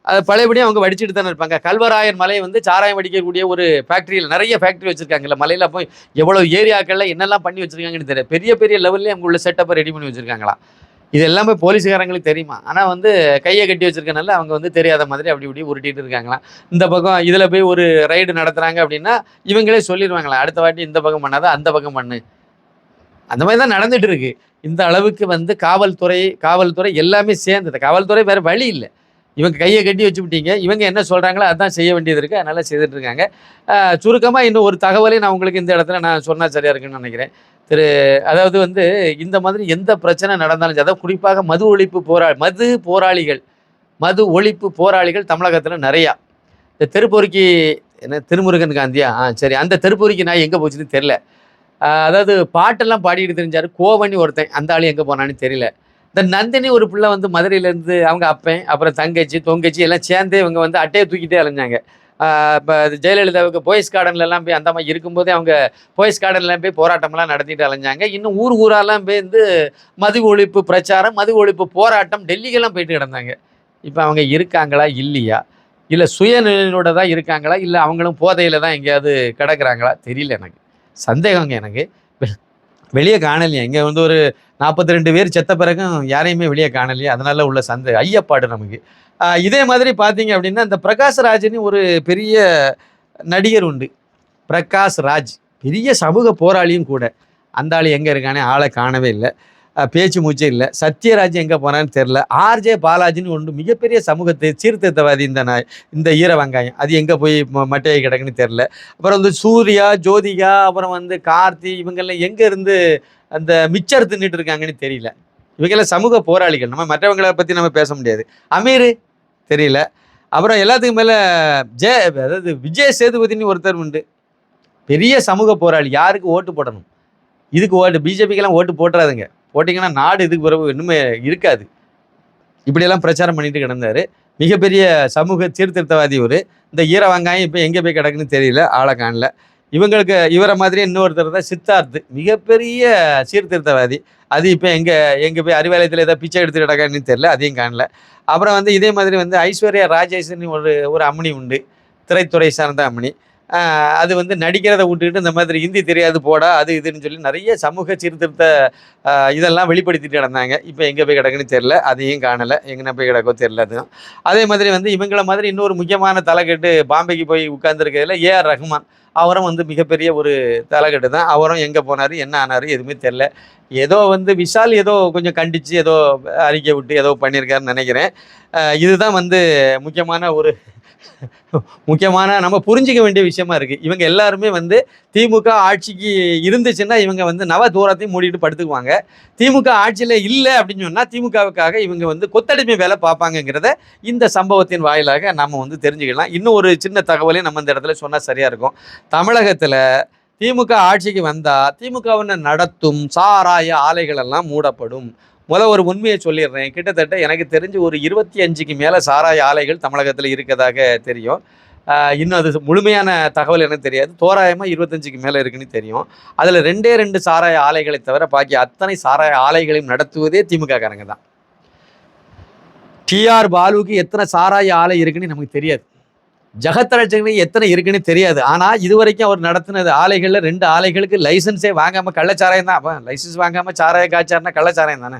அது பழையபடியும் அவங்க வடிச்சுட்டு தானே இருப்பாங்க. கல்வராயன் மலை வந்து சாராயம் வடிக்கக்கூடிய ஒரு ஃபேக்ட்ரியில் நிறைய ஃபேக்ட்ரி வச்சுருக்காங்கல்ல. மலையில் போய் எவ்வளோ ஏரியாக்கள்ல என்னெல்லாம் பண்ணி வச்சிருக்காங்கன்னு தெரியும் பெரிய பெரிய லெவல்லே அவங்க உள்ள செட்டப்பை ரெடி பண்ணி வச்சுருக்காங்களா இது எல்லாமே போலீஸ்காரங்களுக்கு தெரியுமா? ஆனால் வந்து கையை கட்டி வச்சிருக்கனால அவங்க வந்து தெரியாத மாதிரி அப்படி இப்படி உருட்டிட்டு இருக்காங்களாம். இந்த பக்கம் இதில் போய் ஒரு ரைடு நடத்துகிறாங்க அப்படின்னா இவங்களே சொல்லிடுவாங்களா அடுத்த வாட்டி இந்த பக்கம் பண்ணாத அந்த பக்கம் பண்ணு. அந்த மாதிரி தான் நடந்துட்டு இருக்கு. இந்த அளவுக்கு வந்து காவல்துறை காவல்துறை எல்லாமே சேர்ந்தது. காவல்துறை வேறு வழி இல்லை. இவங்க கையை கட்டி வச்சுவிட்டீங்க இவங்க என்ன சொல்கிறாங்களோ அதான் செய்ய வேண்டியது இருக்குது அதனால் செய்துட்டு இருக்காங்க சுருக்கமாக இன்னும் ஒரு தகவலை நான் உங்களுக்கு இந்த இடத்துல நான் சொன்னால் சரியாக இருக்குன்னு நினைக்கிறேன். திரு அதாவது வந்து இந்த மாதிரி எந்த பிரச்சனை நடந்தாலும் சரி, அதாவது குறிப்பாக மது ஒழிப்பு போராளி மது போராளிகள் மது ஒழிப்பு போராளிகள் தமிழகத்தில் நிறையா. இந்த தெருப்பொறுக்கி என்ன திருமுருகன் காந்தியா? ஆ சரி. அந்த தெருப்பொறுக்கி நான் எங்கே போச்சுன்னு தெரில அதாவது பாட்டெல்லாம் பாடிட்டு தெரிஞ்சாரு. கோவணி ஒருத்தன். அந்த ஆள் எங்கே போனான்னு தெரியல. இந்த நந்தினி ஒரு பிள்ளை வந்து மதுரையிலேருந்து அவங்க அப்பன் அப்புறம் தங்கச்சி தொங்கச்சி எல்லாம் சேர்ந்தே இவங்க வந்து அட்டையை தூக்கிட்டே அலைஞ்சாங்க. இப்போ ஜெயலலிதாவுக்கு போயஸ் கார்டன்லலாம் போய் அந்த மாதிரி இருக்கும்போதே அவங்க போயஸ் கார்டன்லாம் போய் போராட்டம்லாம் நடத்திட்டு அலைஞ்சாங்க. இன்னும் ஊர் ஊராலாம் போய் வந்து மது ஒழிப்பு பிரச்சாரம் மது ஒழிப்பு போராட்டம் டெல்லிக்கெல்லாம் போயிட்டு கிடந்தாங்க. இப்போ அவங்க இருக்காங்களா? இல்லையா? இல்லை சுயநிலையோட தான் இருக்காங்களா? இல்லை அவங்களும் போதையில் தான் எங்கேயாவது கிடக்குறாங்களா? தெரியல எனக்கு. சந்தேகங்க எனக்கு. வெளியே காணலையா. இங்கே வந்து ஒரு நாற்பத்தி ரெண்டு பேர் செத்த பிறகும் யாரையுமே வெளியே காணலையா. அதனால உள்ள சந்தை ஐயப்பாடு நமக்கு. இதே மாதிரி பார்த்தீங்க அப்படின்னா இந்த பிரகாஷ் ராஜ்னு ஒரு பெரிய நடிகர் உண்டு. பிரகாஷ் ராஜ். பெரிய சமூக போராளியும் கூட. அந்த ஆள் எங்கே இருக்கானே ஆளை காணவே இல்லை. பேச்சு மூச்சே இல்லை. சத்யராஜ் எங்கே போனான்னு தெரில ஆர்ஜே பாலாஜின்னு ஒன்று மிகப்பெரிய சமூகத்தை சீர்திருத்தவாதி இந்த நான் இந்த ஈர வெங்காயம். அது எங்கே போய் ம- மட்டையை கிடக்குன்னு தெரில அப்புறம் வந்து சூர்யா ஜோதிகா அப்புறம் வந்து கார்த்தி இவங்கெல்லாம் எங்கே இருந்து அந்த மிச்சர் தின்னுட்டு இருக்காங்கன்னு தெரியல. இவங்கெல்லாம் சமூக போராளிகள். நம்ம மற்றவங்களை பற்றி நம்ம பேச முடியாது. அமீர்? தெரியல. அப்புறம் எல்லாத்துக்கும் மேலே ஜெய அதாவது விஜய் சேதுபதினு ஒருத்தர் உண்டு. பெரிய சமூக போராளி. யாருக்கு ஓட்டு போடணும்? இதுக்கு ஓட்டு பிஜேபிக்கெல்லாம் ஓட்டு போட்டுறாதுங்க. போட்டிங்கன்னா நாடு இதுக்கு பிறகு இன்னுமே இருக்காது. இப்படியெல்லாம் பிரச்சாரம் பண்ணிட்டு கிடந்தார். மிகப்பெரிய சமூக சீர்திருத்தவாதி ஒரு இந்த ஈர வெங்காயம் இப்போ எங்கே போய் கிடக்குன்னு தெரியல ஆளை காணல. இவங்களுக்கு இவரை மாதிரி இன்னொருத்தர் தான் சித்தார்த்து. மிகப்பெரிய சீர்திருத்தவாதி. அது இப்போ எங்கே எங்கே போய் அறிவாலயத்தில் ஏதாவது பிச்சை எடுத்து கிடக்கான்னு தெரில அதையும் காணல. அப்புறம் வந்து இதே மாதிரி வந்து ஐஸ்வர்யா ராஜேஷ்னு ஒரு ஒரு அம்மணி உண்டு. திரைத்துறை சார்ந்த அம்மணி. அது வந்து நடிக்கிறத விட்டுக்கிட்டு இந்த மாதிரி ஹிந்தி தெரியாது போடா அது இதுன்னு சொல்லி நிறைய சமூக சீர்திருத்த இதெல்லாம் வெளிப்படுத்திட்டு கிடந்தாங்க இப்போ எங்கே போய் கிடக்குன்னு தெரில அதையும் காணலை. எங்கே போய் கிடக்கோ தெரில அதுவும் அதே மாதிரி வந்து இவங்கள மாதிரி இன்னொரு முக்கியமான தலைக்கட்டு பாம்பேக்கு போய் உட்கார்ந்துருக்கிறதுல ஏஆர் ரஹ்மான் அவரும் வந்து மிகப்பெரிய ஒரு தலைக்கட்டு தான். அவரும் எங்கே போனார் என்ன ஆனார் எதுவுமே தெரில ஏதோ வந்து விஷால் ஏதோ கொஞ்சம் கண்டித்து ஏதோ அறிக்கை விட்டு ஏதோ பண்ணியிருக்காருன்னு நினைக்கிறேன். இதுதான் வந்து முக்கியமான ஒரு முக்கியமான நம்ம புரிஞ்சிக்க வேண்டிய விஷயமா இருக்கு. இவங்க எல்லாருமே வந்து திமுக ஆட்சிக்கு இருந்துச்சுன்னா இவங்க வந்து நவ தூரத்தையும் மூடிட்டு படுத்துக்குவாங்க. திமுக ஆட்சியில் இல்லை அப்படின்னு சொன்னால் திமுகவுக்காக இவங்க வந்து கொத்தடிமை வேலை பார்ப்பாங்கங்கிறத இந்த சம்பவத்தின் வாயிலாக நம்ம வந்து தெரிஞ்சுக்கலாம். இன்னும் ஒரு சின்ன தகவலையும் நம்ம இந்த இடத்துல சொன்னால் சரியாக இருக்கும். தமிழகத்தில் திமுக ஆட்சிக்கு வந்தால் திமுகவினை நடத்தும் சாராய ஆலைகள் எல்லாம் மூடப்படும். முதல்ல ஒரு உண்மையை சொல்லிடுறேன். கிட்டத்தட்ட எனக்கு தெரிஞ்சு ஒரு இருபத்தி அஞ்சுக்கு மேலே சாராய ஆலைகள் தமிழகத்தில் இருக்கதாக தெரியும். இன்னும் அது முழுமையான தகவல் எனக்கு தெரியாது. தோராயமாக இருபத்தஞ்சுக்கு மேலே இருக்குன்னு தெரியும். அதில் ரெண்டே ரெண்டு சாராய ஆலைகளை தவிர பாக்கி அத்தனை சாராய ஆலைகளையும் நடத்துவதே திமுககாரங்க தான். டிஆர் பாலுவுக்கு எத்தனை சாராய ஆலை இருக்குன்னு நமக்கு தெரியாது. ஜெகத்ரட்சகனுக்கு எத்தனை இருக்குன்னு தெரியாது. ஆனால் இது வரைக்கும் அவர் நடத்தினது ஆலைகளில் ரெண்டு ஆலைகளுக்கு லைசன்ஸே வாங்காமல் கள்ளச்சாராயம் தான். அப்போ லைசன்ஸ் வாங்காமல் சாராய காய்ச்சாருன்னா கள்ளச்சாராயம் தானே?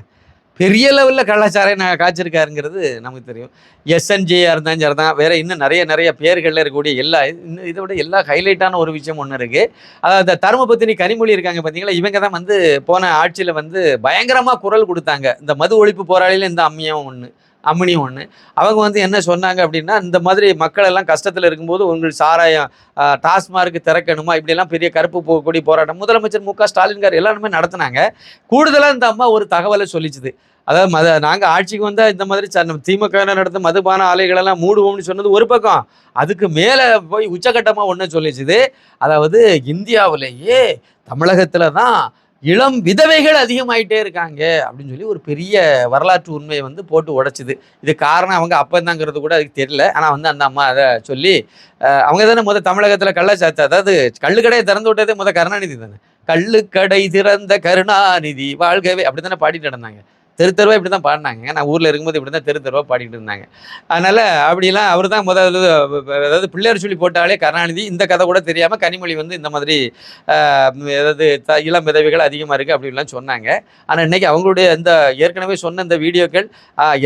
பெரிய லெவலில் கலாச்சாரம் நான் காய்ச்சிருக்காருங்கிறது நமக்கு தெரியும். எஸ்என்ஜியாக இருந்தாலும் சரி தான் வேறு இன்னும் நிறைய நிறைய பேர்களில் இருக்கக்கூடிய எல்லா இன்னும் இதை விட எல்லா ஹைலைட்டான ஒரு விஷயம் ஒன்று இருக்குது அதாவது தருமபத்தினி கனிமொழி இருக்காங்க பார்த்தீங்களா இவங்க தான் வந்து போன ஆட்சியில் வந்து பயங்கரமாக குரல் கொடுத்தாங்க. இந்த மது ஒழிப்பு போராளியில் இந்த அம்மியும் ஒன்று அம்மனியும் ஒன்று அவங்க வந்து என்ன சொன்னாங்க அப்படின்னா இந்த மாதிரி மக்கள் எல்லாம் கஷ்டத்தில் இருக்கும்போது உங்கள் சாராயம் ஆஹ், டாஸ்மார்க்கு திறக்கணுமா? இப்படியெல்லாம் பெரிய கருப்பு போகக்கூடிய கொடி போராட்டம். முதலமைச்சர் மு க ஸ்டாலின்கார் எல்லாருமே நடத்துனாங்க. கூடுதலாக இந்த அம்மா ஒரு தகவலை சொல்லிச்சுது. அதாவது மத நாங்கள் ஆட்சிக்கு வந்தால் இந்த மாதிரி ச- நம்ம திமுக நடத்த மதுபான ஆலைகளெல்லாம் மூடுவோம்னு சொன்னது ஒரு பக்கம். அதுக்கு மேலே போய் உச்சகட்டமாக ஒன்று சொல்லிச்சுது. அதாவது இந்தியாவிலேயே தமிழகத்தில் தான் இளம் விதவைகள் அதிகமாயிட்டே இருக்காங்க அப்படின்னு சொல்லி ஒரு பெரிய வரலாற்று உண்மையை வந்து போட்டு உடைச்சிது. இது காரணம் அவங்க அப்பந்தாங்கிறது கூட அதுக்கு தெரியல. ஆனால் வந்து அந்த அம்மா அதை சொல்லி அவங்க தானே முத தமிழகத்தில் கள்ளச்சாத்து அதாவது கள்ளுக்கடையை திறந்து விட்டதே முத கருணாநிதி தானே. கள்ளுக்கடை திறந்த கருணாநிதி வாழ்கவே அப்படி தானே பாடிட்டு நடந்தாங்க. தெரு இப்படி தான் பாடினாங்க. நான் ஊரில் இருக்கும்போது இப்படி தான் தெரு தெருவா பாடிட்டு இருந்தாங்க. அதனால் அப்படிலாம் அவர் தான் முதல் அதாவது பிள்ளையார் சொல்லி போட்டாலே கருணாநிதி இந்த கதை கூட தெரியாமல் கனிமொழி வந்து இந்த மாதிரி ஏதாவது த இளம் விதவைகள் அதிகமாக இருக்குது அப்படின்லாம் சொன்னாங்க. ஆனால் இன்னைக்கு அவங்களுடைய இந்த ஏற்கனவே சொன்ன இந்த வீடியோக்கள்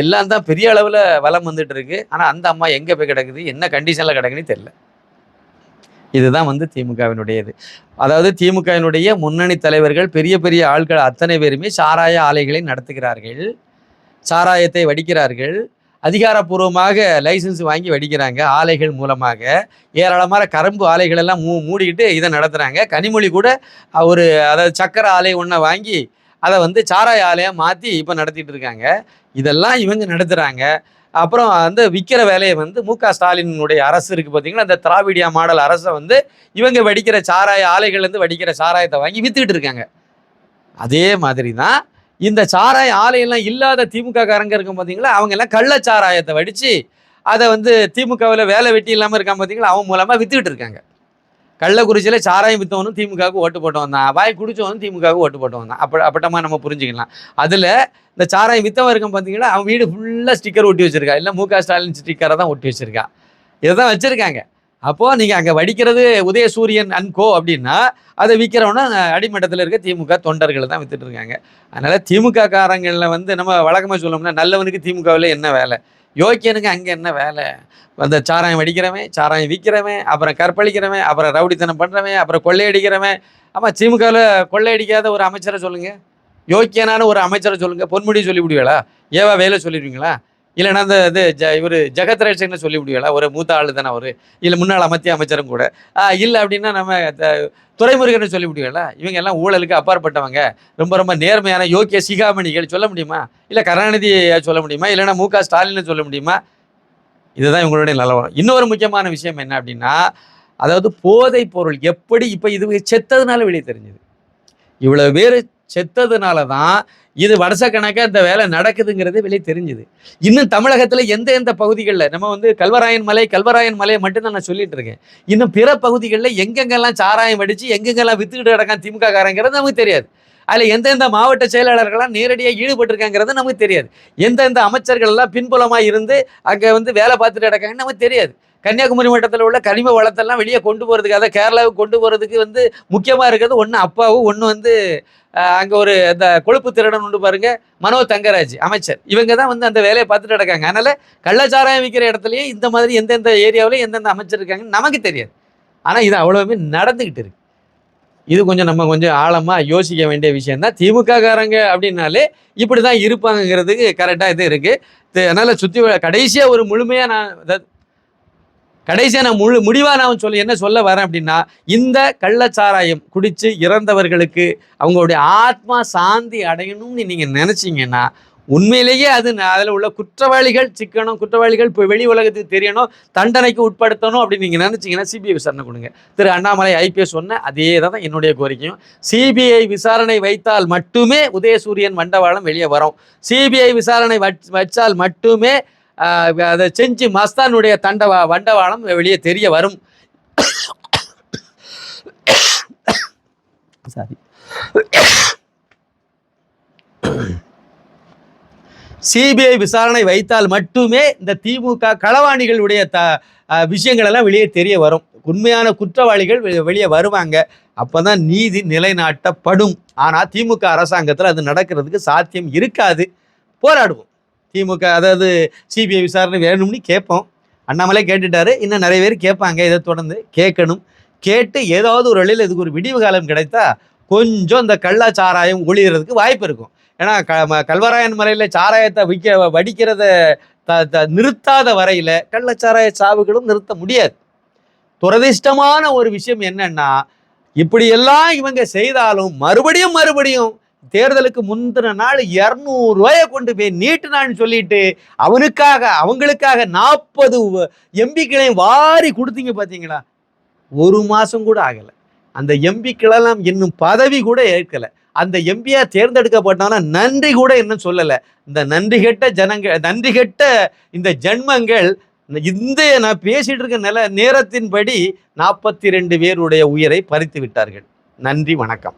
எல்லாம் தான் பெரிய அளவில் வலம் வந்துட்டு இருக்குது ஆனால் அந்த அம்மா எங்கே போய் கிடக்குது என்ன கண்டிஷனில் கிடக்குன்னு தெரியல. இதுதான் வந்து திமுகவினுடையது. அதாவது திமுகவினுடைய முன்னணி தலைவர்கள் பெரிய பெரிய ஆட்கள் அத்தனை பேருமே சாராய ஆலைகளை நடத்துகிறார்கள். சாராயத்தை வடிக்கிறார்கள். அதிகாரப்பூர்வமாக லைசன்ஸ் வாங்கி வடிக்கிறாங்க ஆலைகள் மூலமாக. ஏராளமான கரும்பு ஆலைகள் எல்லாம் மூ மூடிக்கிட்டு இதை நடத்துகிறாங்க கனிமொழி கூட ஒரு அதாவது சக்கரை ஆலை ஒன்றை வாங்கி அதை வந்து சாராய ஆலையாக மாற்றி இப்போ நடத்திட்டு இருக்காங்க. இதெல்லாம் இவங்க நடத்துகிறாங்க அப்புறம் வந்து விற்கிற வேலையை வந்து மு க ஸ்டாலினுடைய அரசு இருக்குது பார்த்தீங்கன்னா அந்த திராவிடியா மாடல் அரசை வந்து இவங்க வடிக்கிற சாராய ஆலைகள்லேருந்து வடிக்கிற சாராயத்தை வாங்கி விற்றுக்கிட்டு இருக்காங்க. அதே மாதிரி தான் இந்த சாராய ஆலையெல்லாம் இல்லாத திமுக காரங்க இருக்கும் பார்த்தீங்களா அவங்க எல்லாம் கள்ள சாராயத்தை வடித்து அதை வந்து திமுகவில் வேலை வெட்டி இல்லாமல் இருக்கான் பார்த்தீங்களா அவன் மூலமாக விற்றுக்கிட்டு இருக்காங்க. கள்ளக்குறிச்சியில் சாராயம் வித்தவனும் திமுகவுக்கு ஓட்டு போட்டவன் தான் வாய் குடிச்சவனும் திமுகவுக்கு ஓட்டு போட்டவன் தான் அப்போ அப்பட்டமாக நம்ம புரிஞ்சுக்கலாம். அதில் இந்த சாராயம் வித்தவன் இருக்கும் பார்த்தீங்கன்னா அவன் வீடு ஃபுல்லாக ஸ்டிக்கர் ஒட்டி வச்சிருக்கா. இல்லை மு க. ஸ்டாலின் ஸ்டிக்கரை தான் ஒட்டி வச்சிருக்கா. இதை தான் வச்சுருக்காங்க. அப்போது நீங்கள் அங்கே வடிக்கிறது உதயசூரியன் அன்கோ அப்படின்னா அதை விற்கிறவனா அடிமட்டத்தில் இருக்க திமுக தொண்டர்கள் தான் வித்துட்டு இருக்காங்க. அதனால் திமுக காரங்களில் வந்து நம்ம வழக்கமாக சொல்லணும்னா நல்லவனுக்கு திமுகவில் என்ன வேலை? யோக்கியனுக்கு அங்கே என்ன வேலை? அந்த சாராயம் அடிக்கிறவன் சாராயம் விற்கிறவன் அப்புறம் கற்பழிக்கிறவன் அப்புறம் ரவுடித்தனம் பண்ணுறவன் அப்புறம் கொள்ளையடிக்கிறவன். ஆமாம் திமுகவில் கொள்ளையடிக்காத ஒரு அமைச்சரை சொல்லுங்கள் யோக்கியனான ஒரு அமைச்சரை சொல்லுங்கள் பொன்முடி சொல்லி விடுவீங்களா ஏவா வேலை சொல்லிடுவீங்களா? இல்லைன்னா அந்த இது ஜ இவர் ஜெகத் ரட்சகன்னு சொல்லி முடியல ஒரு மூத்த ஆளு தானே அவர். இல்லை முன்னாள் மத்திய அமைச்சரும் கூட. இல்லை அப்படின்னா நம்ம த- சொல்லி முடியல இவங்க எல்லாம் ஊழலுக்கு அப்பாற்பட்டவங்க. ரொம்ப ரொம்ப நேர்மையான யோக்கிய சிகாமணிகள் சொல்ல முடியுமா? இல்லை கருணாநிதி சொல்ல முடியுமா? இல்லைன்னா மு க ஸ்டாலின் சொல்ல முடியுமா? இதுதான் இவங்களுடைய நிலவரம். இன்னொரு முக்கியமான விஷயம் என்ன அப்படின்னா அதாவது போதைப் பொருள் எப்படி இப்போ இது செத்ததுனால வெளியே தெரிஞ்சுது. இவ்வளோ பேர் செத்ததுனால தான் இது வருஷக்கணக்காக இந்த வேலை நடக்குதுங்கிறது வெளியே தெரிஞ்சுது. இன்னும் தமிழகத்தில் எந்த எந்த பகுதிகளில் நம்ம வந்து கல்வராயன் மலை கல்வராயன் மலையை மட்டும்தான் நான் சொல்லிட்டு இருக்கேன். இன்னும் பிற பகுதிகளில் எங்கெங்கெல்லாம் சாராயம் வடித்து எங்கெங்கெல்லாம் வித்துக்கிட்டு கிடக்கான் திமுக காரங்கிறது நமக்கு தெரியாது. அதில் எந்தெந்த மாவட்ட செயலாளர்கள்லாம் நேரடியாக ஈடுபட்டிருக்காங்கிறது நமக்கு தெரியாது. எந்தெந்த அமைச்சர்கள் எல்லாம் பின்புலமாக இருந்து அங்கே வந்து வேலை பார்த்துட்டு கிடக்காங்கன்னு நமக்கு தெரியாது. கன்னியாகுமரி மாவட்டத்தில் உள்ள கனிம வளத்தெல்லாம் வெளியே கொண்டு போகிறதுக்கு அதை கேரளாவுக்கு கொண்டு போகிறதுக்கு வந்து முக்கியமாக இருக்கிறது ஒன்று அப்பாவும் ஒன்று வந்து அங்கே ஒரு அந்த கொழுப்பு திருடன் உண்டு பாருங்க மனோ தங்கராஜ் அமைச்சர். இவங்க தான் வந்து அந்த வேலையை பார்த்துட்டு நடக்காங்க. அதனால் கள்ளச்சாராயம் விற்கிற இடத்துலையே இந்த மாதிரி எந்தெந்த ஏரியாவிலையும் எந்தெந்த அமைச்சர் இருக்காங்கன்னு நமக்கு தெரியாது. ஆனால் இது அவ்வளோவுமே நடந்துக்கிட்டு இருக்கு. இது கொஞ்சம் நம்ம கொஞ்சம் ஆழமாக யோசிக்க வேண்டிய விஷயம் தான் திமுககாரங்க அப்படின்னாலே இப்படி தான் இருப்பாங்கங்கிறதுக்கு கரெக்டாக இது இருக்குது அதனால் சுற்றி கடைசியாக ஒரு முழுமையாக நான் கடைசியாக நான் முழு முடிவாக நான் சொல்ல என்ன சொல்ல வரேன் அப்படின்னா இந்த கள்ளச்சாராயம் குடித்து இறந்தவர்களுக்கு அவங்களுடைய ஆத்மா சாந்தி அடையணும்னு நீங்கள் நினச்சிங்கன்னா உண்மையிலேயே அது அதில் உள்ள குற்றவாளிகள் சிக்கணும் குற்றவாளிகள் இப்போ வெளி உலகத்துக்கு தெரியணும் தண்டனைக்கு உட்படுத்தணும் அப்படின்னு நீங்கள் நினச்சிங்கன்னா சிபிஐ விசாரணை கொடுங்க. திரு அண்ணாமலை ஐபிஎஸ் சொன்ன அதே தான் என்னுடைய கோரிக்கையும். சிபிஐ விசாரணை வைத்தால் மட்டுமே உதயசூரியன் மண்டவாளம் வெளியே வரும். சிபிஐ விசாரணை வச்சால் மட்டுமே அதை செஞ்சு மஸ்தானுடைய தண்டவா வண்டவாளம் வெளியே தெரிய வரும். சாரி சிபிஐ விசாரணை வைத்தால் மட்டுமே இந்த திமுக களவாணிகளுடைய த விஷயங்கள் எல்லாம் வெளியே தெரிய வரும். உண்மையான குற்றவாளிகள் வெ- வெளியே வருவாங்க. அப்பதான் நீதி நிலைநாட்டப்படும். ஆனால் திமுக அரசாங்கத்தில் அது நடக்கிறதுக்கு சாத்தியம் இருக்காது. போராடுவோம். திமுக அதாவது சிபிஐ விசாரணை வேணும்னு கேட்போம். அண்ணாமலை கேட்டுட்டாரு. இன்னும் நிறைய பேர் கேட்பாங்க. இதை தொடர்ந்து கேட்கணும். கேட்டு ஏதாவது ஒரு வழியில் இதுக்கு ஒரு விடிவு காலம் கிடைத்தா கொஞ்சம் இந்த கள்ளச்சாராயம் ஒளியறதுக்கு வாய்ப்பு இருக்கும். ஏன்னா க ம- கல்வராயன் மலையில் சாராயத்தை விற்க வடிக்கிறத த த நிறுத்தாத வரையில் கள்ளச்சாராய சாவுகளும் நிறுத்த முடியாது. துரதிர்ஷ்டமான ஒரு விஷயம் என்னன்னா இப்படியெல்லாம் இவங்க செய்தாலும் மறுபடியும் மறுபடியும் தேர்தலுக்கு முந்தின நாள் இரநூறுவாயை கொண்டு போய் நீட்டினான்னு சொல்லிட்டு அவனுக்காக அவங்களுக்காக நாற்பது எம்பிக்களையும் வாரி கொடுத்தீங்க பார்த்தீங்களா ஒரு மாதம் கூட ஆகலை. அந்த எம்பிக்களெல்லாம் இன்னும் பதவி கூட ஏற்கலை. அந்த எம்பியா தேர்ந்தெடுக்கப்பட்டவனா நன்றி கூட இன்னும் சொல்லலை. இந்த நன்றி கெட்ட ஜனங்கள் நன்றி கெட்ட இந்த ஜென்மங்கள் இந்த நான் பேசிட்டு இருக்க நில நேரத்தின்படி நாற்பத்தி ரெண்டு பேருடைய உயிரை பறித்து விட்டார்கள். நன்றி வணக்கம்.